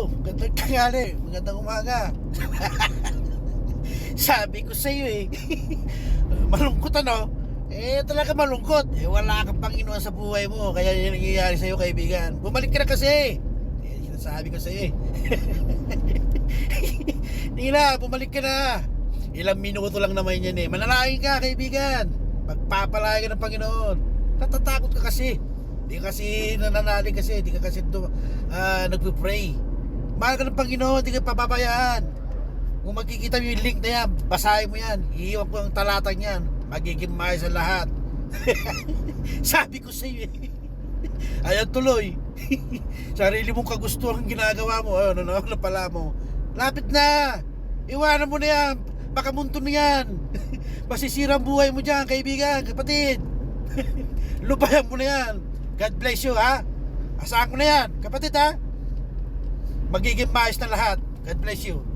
Oh, magandang tanghali, magandang umaga. Sabi ko sa iyo eh. malungkot ano? Eh talaga malungkot. Eh wala kang Panginoon sa buhay mo. Kaya ang nangyayari sa iyo kaibigan. Bumalik ka na kasi. Eh, sinasabi ko sa iyo eh. Na, bumalik ka na. Ilang minuto lang naman yan eh. Manalangin ka kaibigan. Pagpapalaya ka ng Panginoon. Natatakot ka kasi. Ka kasi nananalig kasi. Hindi ka kasi uh, nagpe-pray. Mahal ka ng Panginoon. Hindi ka pababayaan. Kung makikita mo yung link na yan, basahin mo yan. Iiwan ko ang talatang yan. Magiging maayos ang lahat. Sabi ko sa iyo eh. Ayan tuloy. Sarili mong kagustuhan ang ginagawa mo. Ano na, ano pala mo. Lapit na. Iwanan mo na yan. Baka munto na yan. Masisira ang buhay mo dyan, kaibigan, kapatid. Lubayan mo na yan. God bless you, ha? Asahan ko na yan, kapatid, ha? Magiging maayos na lahat. God bless you.